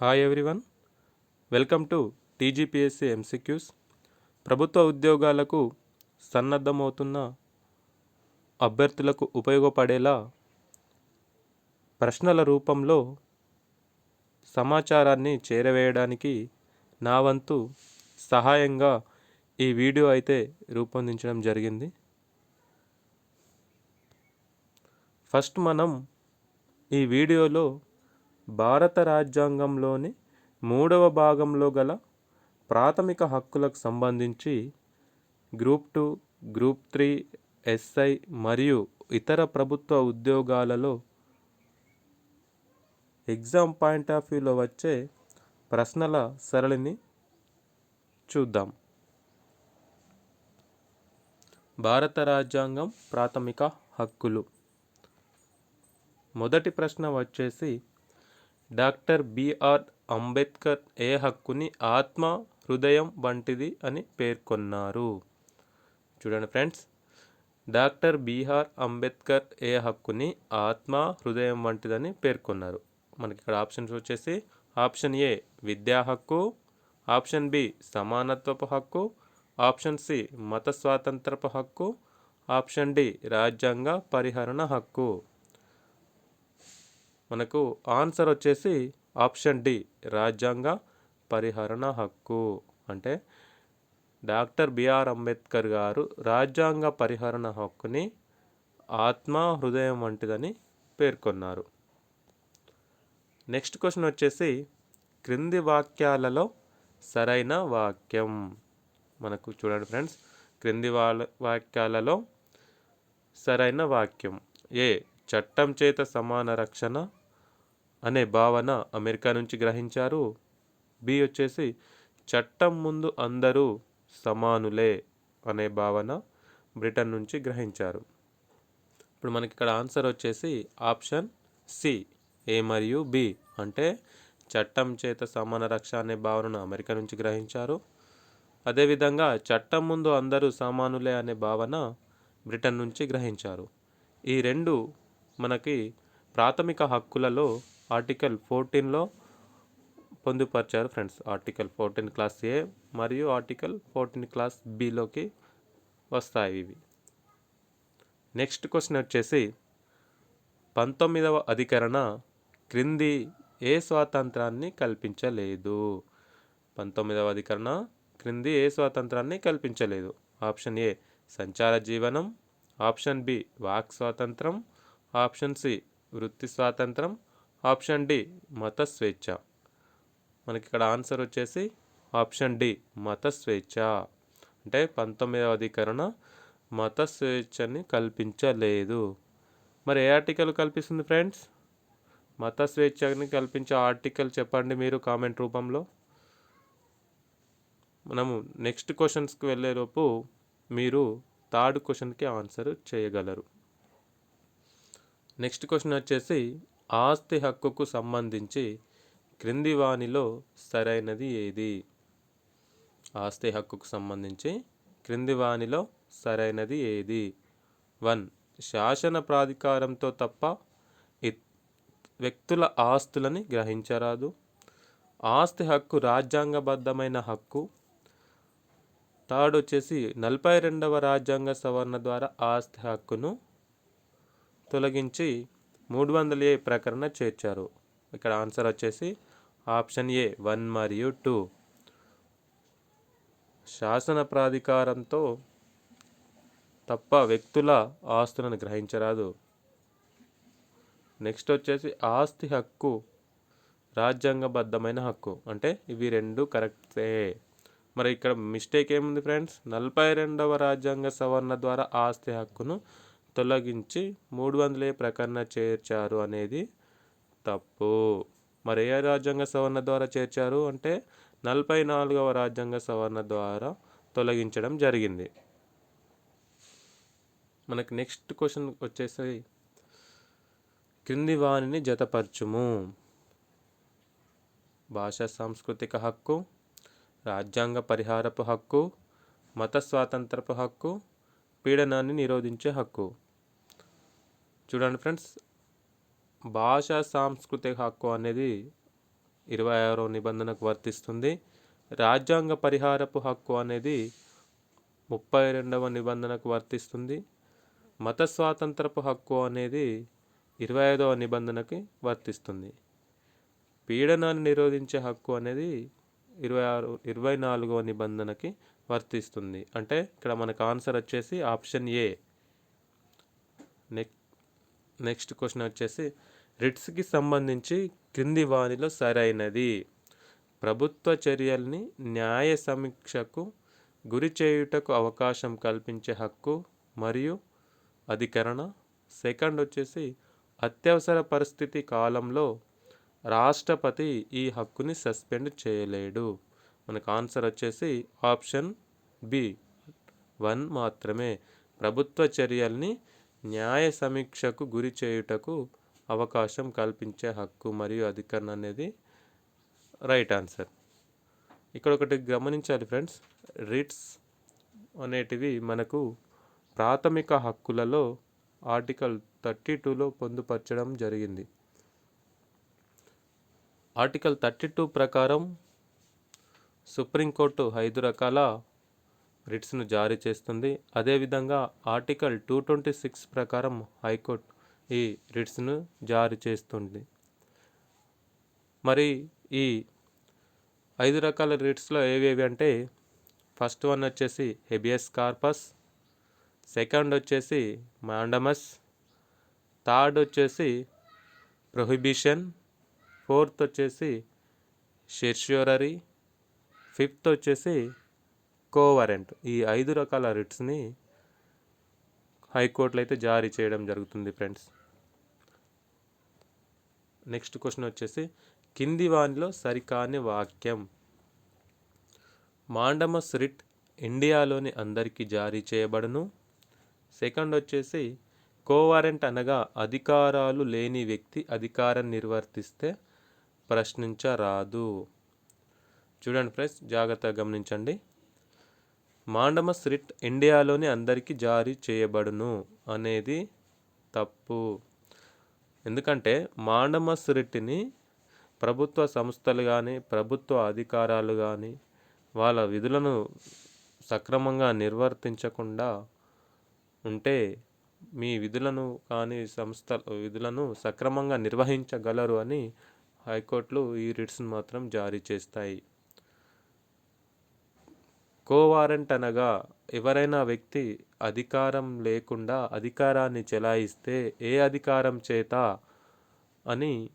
Hi everyone welcome to TGPSC MCQs ప్రభుత్వ ఉద్యోగాలకు సన్నద్ధమవుతున్న అభ్యర్థులకు ఉపయోగపడేలా ప్రశ్నల రూపంలో సమాచారాన్ని చేరవేయడానికి నా వంతు సహాయంగా ఈ వీడియో అయితే రూపొందించడం జరిగింది. ఫస్ట్ మనం ఈ వీడియోలో భారత రాజ్యాంగంలోని మూడవ భాగంలో గల ప్రాథమిక హక్కులకు సంబంధించి group two group three SI మరియు ఇతర ప్రభుత్వ ఉద్యోగాలలో ఎగ్జామ్ పాయింట్ ఆఫ్ వ్యూలో వచ్చే ప్రశ్నల సరళిని చూద్దాం. భారత రాజ్యాంగం ప్రాథమిక హక్కులు. మొదటి ప్రశ్న వచ్చేసి డాక్టర్ బిఆర్ అంబేద్కర్ ఏ హక్కుని ఆత్మ హృదయం వంటిది అని పేర్కొన్నారు. చూడండి friends doctor B R Ambedkar ఏ హక్కుని ఆత్మ హృదయం వంటిదని పేర్కొన్నారు. మనకి ఇక్కడ ఆప్షన్స్ వచ్చేసి ఆప్షన్ ఏ విద్యా హక్కు ఆప్షన్ బి సమానత్వపు హక్కు ఆప్షన్ సి మత స్వాతంత్రపు హక్కు ఆప్షన్ డి రాజ్యాంగ పరిహరణ హక్కు. మనకు ఆన్సర్ వచ్చేసి ఆప్షన్ డి రాజ్యాంగ పరిహరణ హక్కు. అంటే డాక్టర్ బిఆర్ అంబేద్కర్ గారు రాజ్యాంగ పరిహరణ హక్కుని ఆత్మ హృదయం వంటిదని పేర్కొన్నారు. నెక్స్ట్ క్వశ్చన్ వచ్చేసి క్రింది వాక్యాలలో సరైన వాక్యం. మనకు చూడండి ఫ్రెండ్స్ క్రింది వా వాక్యాలలో సరైన వాక్యం. ఏ చట్టం చేత సమాన రక్షణ అనే భావన అమెరికా నుంచి గ్రహించారు. బి వచ్చేసి చట్టం ముందు అందరూ సమానులే అనే భావన బ్రిటన్ నుంచి గ్రహించారు. ఇప్పుడు మనకి ఇక్కడ ఆన్సర్ వచ్చేసి ఆప్షన్ సి ఏ మరియు బి అంటే చట్టం చేత సమాన రక్ష అనే భావనను అమెరికా నుంచి గ్రహించారు. అదేవిధంగా చట్టం ముందు అందరూ సమానులే అనే భావన బ్రిటన్ నుంచి గ్రహించారు. ఈ రెండు మనకి ప్రాథమిక హక్కులలో ఆర్టికల్ ఫోర్టీన్లో పొందుపరిచారు friends. Article fourteen class A మరియు ఆర్టికల్ ఫోర్టీన్ క్లాస్ బిలోకి వస్తాయి ఇవి. నెక్స్ట్ క్వశ్చన్ వచ్చేసి పంతొమ్మిదవ అధికరణ క్రింది ఏ స్వాతంత్రాన్ని కల్పించలేదు? పంతొమ్మిదవ అధికరణ క్రింది ఏ స్వాతంత్రాన్ని కల్పించలేదు? ఆప్షన్ ఏ సంచార జీవనం. ఆప్షన్ బి వాక్ స్వాతంత్రం. ఆప్షన్ సి వృత్తి స్వాతంత్రం. ఆప్షన్ డి మత స్వేచ్ఛ మనకి ఇక్కడ ఆన్సర్ వచ్చేసి ఆప్షన్ డి మత స్వేచ్ఛ అంటే పంతొమ్మిదవ అధికరణ మత స్వేచ్ఛని కల్పించలేదు. మరి ఏ ఆర్టికల్ కల్పిస్తుంది ఫ్రెండ్స్? మత స్వేచ్ఛని కల్పించే ఆర్టికల్ చెప్పండి మీరు కామెంట్ రూపంలో. మనము నెక్స్ట్ క్వశ్చన్స్కి వెళ్ళేలోపు మీరు థర్డ్ క్వశ్చన్కి ఆన్సర్ చేయగలరు. నెక్స్ట్ క్వశ్చన్ వచ్చేసి ఆస్తి హక్కుకు సంబంధించి క్రింది వానిలో సరైనది ఏది? ఆస్తి హక్కుకు సంబంధించి క్రింది వానిలో సరైనది ఏది? వన్. శాసన ప్రాధికారంతో తప్ప వ్యక్తుల ఆస్తులని గ్రహించరాదు. ఆస్తి హక్కు రాజ్యాంగబద్ధమైన హక్కు. థర్డ్ వచ్చేసి నలభై రెండవ రాజ్యాంగ సవరణ ద్వారా ఆస్తి హక్కును తొలగించి మూడు వందల ఏ ప్రకరణ చేర్చారు. ఇక్కడ ఆన్సర్ వచ్చేసి ఆప్షన్ ఏ వన్ మరియు టూ. శాసన ప్రాధికారంతో తప్ప వ్యక్తుల ఆస్తులను గ్రహించరాదు. నెక్స్ట్ వచ్చేసి ఆస్తి హక్కు రాజ్యాంగబద్ధమైన హక్కు. అంటే ఇవి రెండు కరెక్టే. మరి ఇక్కడ మిస్టేక్ ఏముంది ఫ్రెండ్స్? నలభై రెండవ రాజ్యాంగ సవరణ ద్వారా ఆస్తి హక్కును తొలగించి మూడు వందలే ప్రకరణ చేర్చారు అనేది తప్పు. మరి ఏ రాజ్యాంగ సవరణ ద్వారా చేర్చారు? అంటే నలభై నాలుగవ రాజ్యాంగ సవరణ ద్వారా తొలగించడం జరిగింది. మనకి నెక్స్ట్ క్వశ్చన్ వచ్చేసి క్రింది వాణిని జతపరచుము. భాషా సాంస్కృతిక హక్కు రాజ్యాంగ పరిహారపు హక్కు మత స్వాతంత్రపు హక్కు పీడనాన్ని నిరోధించే హక్కు. చూడండి ఫ్రెండ్స్ భాషా సాంస్కృతిక హక్కు అనేది ఇరవై ఆరో నిబంధనకు వర్తిస్తుంది. రాజ్యాంగ పరిహారపు హక్కు అనేది ముప్పై రెండవ నిబంధనకు వర్తిస్తుంది. మత స్వాతంత్రపు హక్కు అనేది ఇరవై ఐదవ నిబంధనకి వర్తిస్తుంది. పీడనాన్ని నిరోధించే హక్కు అనేది ఇరవై ఆరు ఇరవై నాలుగవ నిబంధనకి వర్తిస్తుంది. అంటే ఇక్కడ మనకు ఆన్సర్ వచ్చేసి option A. Next next question వచ్చేసి రిట్స్కి సంబంధించి క్రింది వానిలో సరైనది. ప్రభుత్వ చర్యల్ని న్యాయ సమీక్షకు గురి చేయుటకు అవకాశం కల్పించే హక్కు మరియు అధికరణ. సెకండ్ వచ్చేసి అత్యవసర పరిస్థితి కాలంలో రాష్ట్రపతి ఈ హక్కుని సస్పెండ్ చేయలేడు. మనకు ఆన్సర్ వచ్చేసి ఆప్షన్ బి వన్ మాత్రమే. ప్రభుత్వ చర్యల్ని న్యాయ సమీక్షకు గురి చేయుటకు అవకాశం కల్పించే హక్కు మరియు అధికరణ అనేది రైట్ ఆన్సర్. ఇక్కడ ఒకటి గమనించాలి ఫ్రెండ్స్ రిట్స్ అనేటివి మనకు ప్రాథమిక హక్కులలో ఆర్టికల్ థర్టీ టూలో పొందుపరచడం జరిగింది. ఆర్టికల్ థర్టీ టూ ప్రకారం సుప్రీంకోర్టు ఐదు రకాల రిట్స్ను జారీ చేస్తుంది. అదేవిధంగా ఆర్టికల్ టూ ట్వంటీ సిక్స్ ప్రకారం హైకోర్టు ఈ రిట్స్ను జారీ చేస్తుంది. మరి ఈ ఐదు రకాల రిట్స్లో ఏవేవి అంటే ఫస్ట్ వన్ వచ్చేసి హెబియస్ కార్పస్ సెకండ్ వచ్చేసి మాండమస్ థర్డ్ వచ్చేసి ప్రొహిబిషన్ ఫోర్త్ వచ్చేసి షెర్ష్యూరరీ ఫిఫ్త్ వచ్చేసి కోవరెంట్ ఈ ఐదు రకాల రిట్స్ని హైకోర్టులో అయితే జారీ చేయడం జరుగుతుంది ఫ్రెండ్స్. నెక్స్ట్ క్వశ్చన్ వచ్చేసి కింది వానిలో సరికాని వాక్యం. మాండమస్ రిట్ ఇండియాలోని అందరికీ జారీ చేయబడును. సెకండ్ వచ్చేసి కోవారెంట్ అనగా అధికారాలు లేని వ్యక్తి అధికారం నిర్వర్తిస్తే ప్రశ్నించరాదు. చూడండి ఫ్రెండ్స్ జాగ్రత్తగా గమనించండి. మాండమస్ రిట్ ఇండియాలోని అందరికీ జారీ చేయబడును అనేది తప్పు. ఎందుకంటే మాండమస్ రిట్ని ప్రభుత్వ సంస్థలు కానీ ప్రభుత్వ అధికారాలు కానీ వాళ్ళ విధులను సక్రమంగా నిర్వర్తించకుండా ఉంటే మీ విధులను కానీ సంస్థ విధులను సక్రమంగా నిర్వహించగలరు అని హైకోర్టులు ఈ రిట్స్ను మాత్రం జారీ చేస్తాయి. కోవారెంట్ అనగా ఎవరైనా వ్యక్తి అధికారం లేకుండా అధికారాన్ని చెలాయిస్తే ఏ అధికారం చేత అని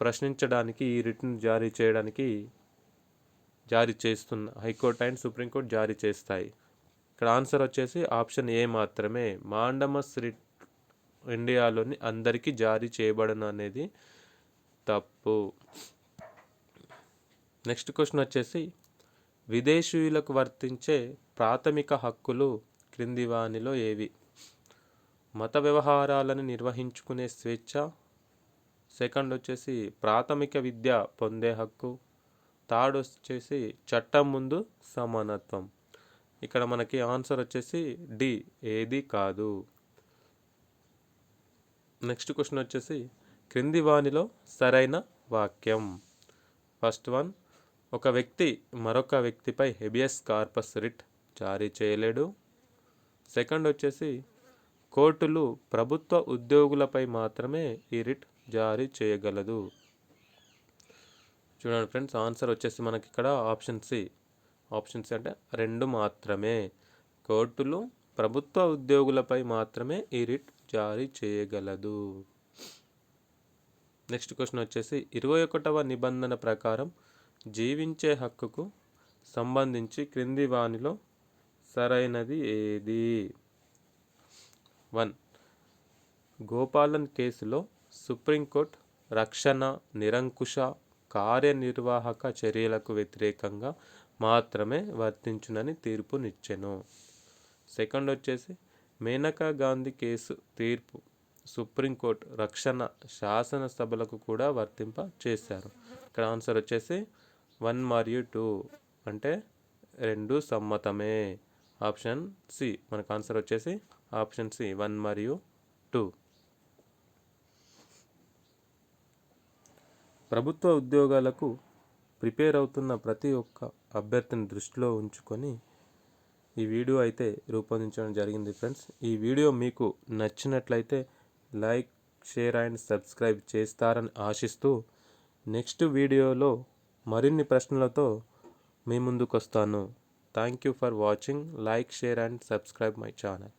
ప్రశ్నించడానికి ఈ రిటర్న్ జారీ చేయడానికి జారీ చేస్తున్న హైకోర్టు అండ్ సుప్రీంకోర్టు జారీ చేస్తాయి. ఇక్కడ ఆన్సర్ వచ్చేసి ఆప్షన్ ఏ మాత్రమే. మాండమస్ రిట్ ఇండియాలోని అందరికీ జారీ చేయబడను అనేది తప్పు. నెక్స్ట్ క్వశ్చన్ వచ్చేసి విదేశీయులకు వర్తించే ప్రాథమిక హక్కులు క్రింది వానిలో ఏవి? మత వ్యవహారాలను నిర్వహించుకునే స్వేచ్ఛ. సెకండ్ వచ్చేసి ప్రాథమిక విద్య పొందే హక్కు. థర్డ్ వచ్చేసి చట్టం ముందు సమానత్వం. ఇక్కడ మనకి ఆన్సర్ వచ్చేసి డి ఏది కాదు. నెక్స్ట్ క్వశ్చన్ వచ్చేసి క్రింది వానిలో సరైన వాక్యం. ఫస్ట్ వన్ ఒక వ్యక్తి మరొక వ్యక్తిపై హెబియస్ కార్పస్ రిట్ జారీ చేయలేడు. సెకండ్ వచ్చేసి కోర్టులు ప్రభుత్వ ఉద్యోగులపై మాత్రమే ఈ రిట్ జారీ చేయగలదు. చూడండి ఫ్రెండ్స్ ఆన్సర్ వచ్చేసి మనకి ఇక్కడ ఆప్షన్ సి. ఆప్షన్ సి అంటే రెండు మాత్రమే. కోర్టులు ప్రభుత్వ ఉద్యోగులపై మాత్రమే ఈ రిట్ జారీ చేయగలదు. నెక్స్ట్ క్వశ్చన్ వచ్చేసి ఇరవై ఒకటవ నిబంధన ప్రకారం జీవించే హక్కుకు సంబంధించి క్రింది వానిలో సరైనది ఏది? వన్. గోపాలన్ కేసులో సుప్రీంకోర్టు రక్షణ నిరంకుశ కార్యనిర్వాహక చర్యలకు వ్యతిరేకంగా మాత్రమే వర్తించునని తీర్పునిచ్చెను సెకండ్ వచ్చేసి మేనకా గాంధీ కేసు తీర్పు సుప్రీంకోర్టు రక్షణ శాసనసభలకు కూడా వర్తింప చేశారు ఇక్కడ ఆన్సర్ వచ్చేసి వన్ మరియు టూ అంటే రెండు సమ్మతమే. ఆప్షన్ సి మనకు ఆన్సర్ వచ్చేసి ఆప్షన్ సి వన్ మరియు టూ. ప్రభుత్వ ఉద్యోగాలకు ప్రిపేర్ అవుతున్న ప్రతి ఒక్క అభ్యర్థిని దృష్టిలో ఉంచుకొని ఈ వీడియో అయితే రూపొందించడం జరిగింది ఫ్రెండ్స్. ఈ వీడియో మీకు నచ్చినట్లయితే లైక్ షేర్ అండ్ సబ్స్క్రైబ్ చేస్తారని ఆశిస్తూ నెక్స్ట్ వీడియోలో మరిన్ని ప్రశ్నలతో మీ ముందుకు వస్తాను thank you for watching like share and subscribe my channel